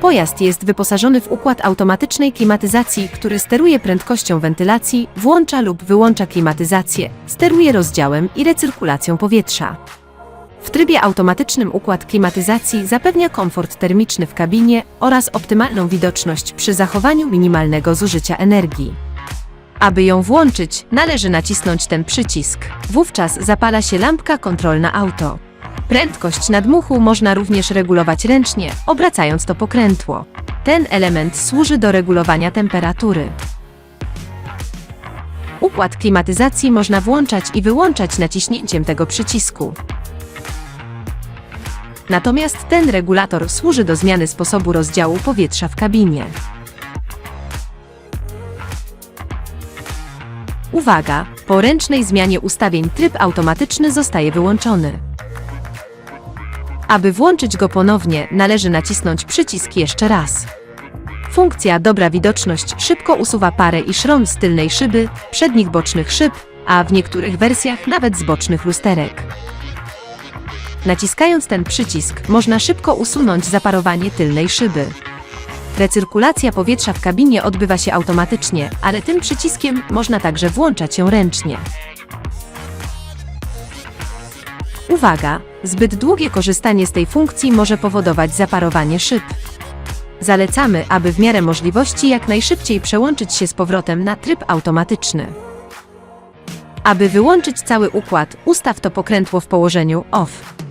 Pojazd jest wyposażony w układ automatycznej klimatyzacji, który steruje prędkością wentylacji, włącza lub wyłącza klimatyzację, steruje rozdziałem i recyrkulacją powietrza. W trybie automatycznym układ klimatyzacji zapewnia komfort termiczny w kabinie oraz optymalną widoczność przy zachowaniu minimalnego zużycia energii. Aby ją włączyć, należy nacisnąć ten przycisk. Wówczas zapala się lampka kontrolna auto. Prędkość nadmuchu można również regulować ręcznie, obracając to pokrętło. Ten element służy do regulowania temperatury. Układ klimatyzacji można włączać i wyłączać naciśnięciem tego przycisku. Natomiast ten regulator służy do zmiany sposobu rozdziału powietrza w kabinie. Uwaga! Po ręcznej zmianie ustawień tryb automatyczny zostaje wyłączony. Aby włączyć go ponownie, należy nacisnąć przycisk jeszcze raz. Funkcja dobra widoczność szybko usuwa parę i szron z tylnej szyby, przednich bocznych szyb, a w niektórych wersjach nawet z bocznych lusterek. Naciskając ten przycisk, można szybko usunąć zaparowanie tylnej szyby. Recyrkulacja powietrza w kabinie odbywa się automatycznie, ale tym przyciskiem można także włączać ją ręcznie. Uwaga! Zbyt długie korzystanie z tej funkcji może powodować zaparowanie szyb. Zalecamy, aby w miarę możliwości jak najszybciej przełączyć się z powrotem na tryb automatyczny. Aby wyłączyć cały układ, ustaw to pokrętło w położeniu OFF.